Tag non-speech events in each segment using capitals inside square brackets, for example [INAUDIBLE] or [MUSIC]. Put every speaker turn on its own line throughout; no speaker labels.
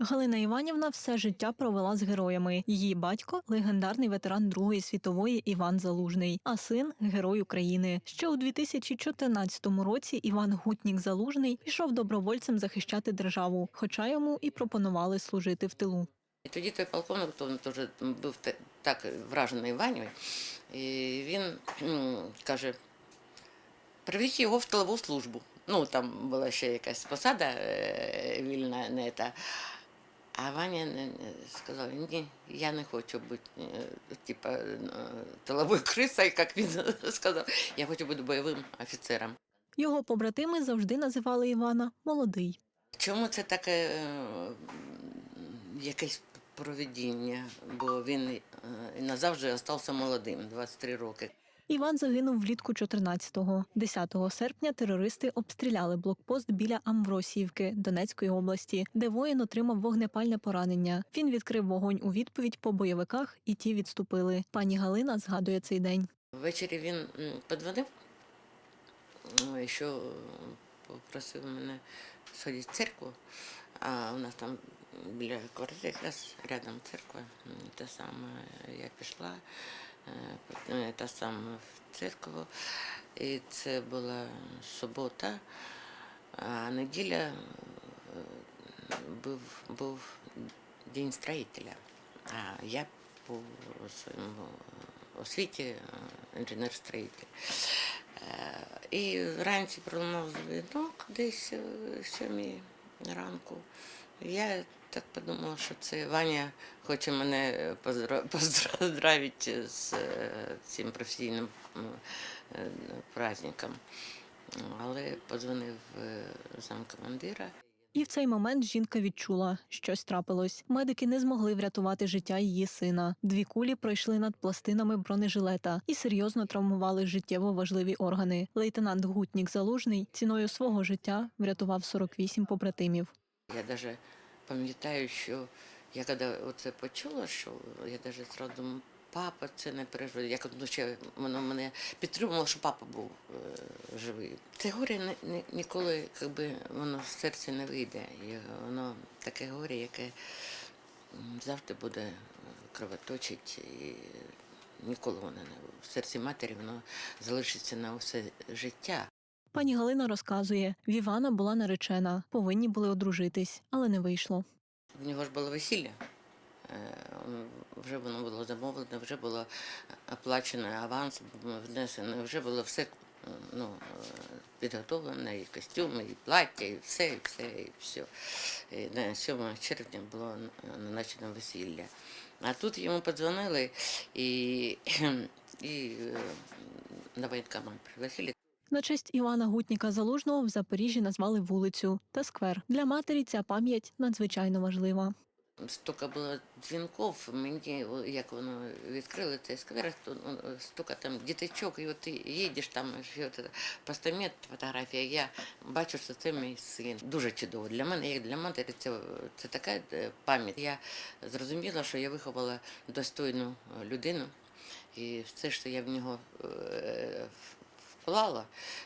Галина Іванівна все життя провела з героями. Її батько легендарний ветеран Другої світової Іван Залужний, а син герой України. Ще у 2014 році Іван Гутнік Залужний пішов добровольцем захищати державу, хоча йому і пропонували служити в тилу.
І тоді той полковник, теж був так вражений Ванею, і він каже, приведіть його в тилову службу. Ну, там була ще якась посада е, вільна, не та. А Ваня сказав, ні, я не хочу бути е, типа е, тиловою крисою, як він [LAUGHS] сказав. Я хочу бути бойовим офіцером.
Його побратими завжди називали Івана молодий.
Чому це таке е, якесь проведіння? Бо він назавжди залишився молодим, 23 роки.
Іван загинув влітку 14-го. 10 серпня терористи обстріляли блокпост біля Амвросіївки Донецької області, де воїн отримав вогнепальне поранення. Він відкрив вогонь у відповідь по бойовиках, і ті відступили. Пані Галина згадує цей день.
Ввечері він подзвонив, що е, попросив мене сходити в церкву, а у нас там біля квартири якраз рядом церква. М, Те саме я пішла е, та саме в церкву. І це була субота, а неділя був, був День строїтеля. А я по своєму освіті е, інженер-строїтель. Е, І вранці пролунав дзвінок десь о сьомій ранку. Я так подумала, що це Ваня хоче мене поздра- [LAUGHS] поздравити з е, цим професійним е, праздником. Але подзвонив е, замкомандира.
І в цей момент жінка відчула, щось трапилось. Медики не змогли врятувати життя її сина. Дві кулі пройшли над пластинами бронежилета і серйозно травмували життєво важливі органи. Лейтенант Гутнік Залужний ціною свого життя врятував 48 побратимів.
Я даже пам'ятаю, що я коли оце почула, що я даже зразу папа це не переживає. Як ну, воно мене підтримувало, що папа був е, живий. Це горе ні- ні- ніколи якби, воно з серця не вийде. І воно таке горе, яке завжди буде е, кровоточить. І ніколи воно не в серці матері воно залишиться на усе життя.
Пані Галина розказує, в Івана була наречена, повинні були одружитись, але не вийшло.
В нього ж було весілля. Е, Вже воно було замовлено, вже було оплачено аванс, внесено, вже було все ну, е, підготовлено, і костюми, і плаття, і все, і все, і все. І на 7 червня було назначено весілля. А тут йому подзвонили і, [CLEARS THROAT] і е, на воєнкомат пригласили.
На честь Івана Гутніка Залужного в Запоріжжі назвали вулицю та сквер. Для матері ця пам'ять надзвичайно важлива.
Стільки було дзвінків, мені, як воно відкрили цей сквер, то, ну, стільки там діточок, і от ти їдеш там, і от постамент, фотографія, я бачу, що це мій син. Дуже чудово. Для мене, як для матері, це, це така е, пам'ять. Я зрозуміла, що я виховала достойну е, людину, і все, що я в нього е, вклала,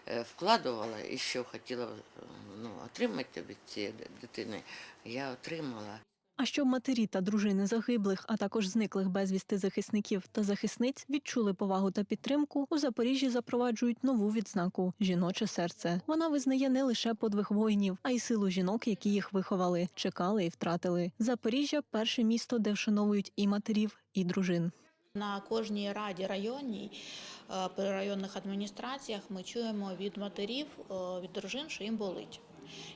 е, вкладувала і що хотіла е, ну, отримати від цієї дитини, я отримала.
А щоб матері та дружини загиблих, а також зниклих безвісти захисників та захисниць відчули повагу та підтримку, у Запоріжжі запроваджують нову відзнаку жіноче серце. Вона визнає не лише подвиг воїнів, а й силу жінок, які їх виховали, чекали і втратили. Запоріжжя перше місто, де вшановують і матерів, і дружин.
На кожній раді районній е, при районних адміністраціях ми чуємо від матерів, е, від дружин, що їм болить.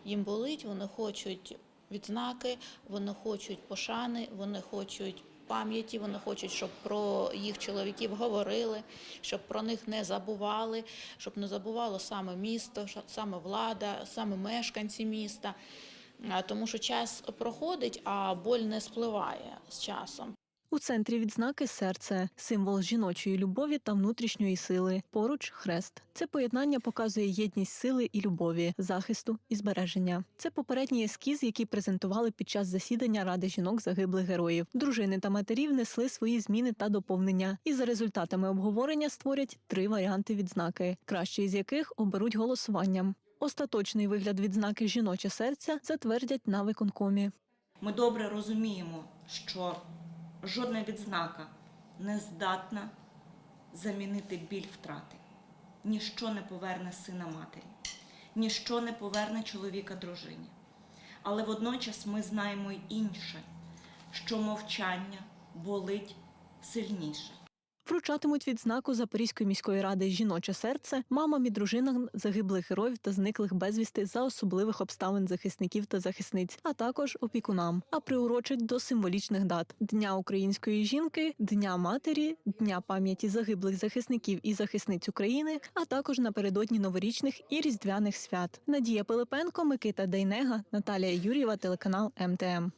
Їм болить, вони хочуть відзнаки, вони хочуть пошани, вони хочуть пам'яті, вони хочуть, щоб про їх чоловіків говорили, щоб про них не забували, щоб не забувало саме місто, саме влада, саме мешканці міста. Е, Тому що час проходить, а боль не спливає з часом.
У центрі відзнаки серце символ жіночої любові та внутрішньої сили. Поруч хрест. Це поєднання показує єдність сили і любові, захисту і збереження. Це попередній ескіз, який презентували під час засідання Ради жінок загиблих героїв. Дружини та матері внесли свої зміни та доповнення, і за результатами обговорення створять три варіанти відзнаки, кращий з яких оберуть голосуванням. Остаточний вигляд відзнаки жіноче серця затвердять на виконкомі.
Ми добре розуміємо, що жодна відзнака не здатна замінити біль втрати. Ніщо не поверне сина матері, ніщо не поверне чоловіка дружині. Але водночас ми знаємо й інше, що мовчання болить сильніше.
Вручатимуть відзнаку Запорізької міської ради Жіноче серце мамам і дружинам загиблих героїв та зниклих безвісти за особливих обставин захисників та захисниць, а також опікунам. А приурочать до символічних дат: Дня української жінки, Дня матері, Дня пам'яті загиблих захисників і захисниць України, а також напередодні новорічних і різдвяних свят. Надія Пилипенко, Микита Дейнега, Наталія Юрєва, телеканал МТМ.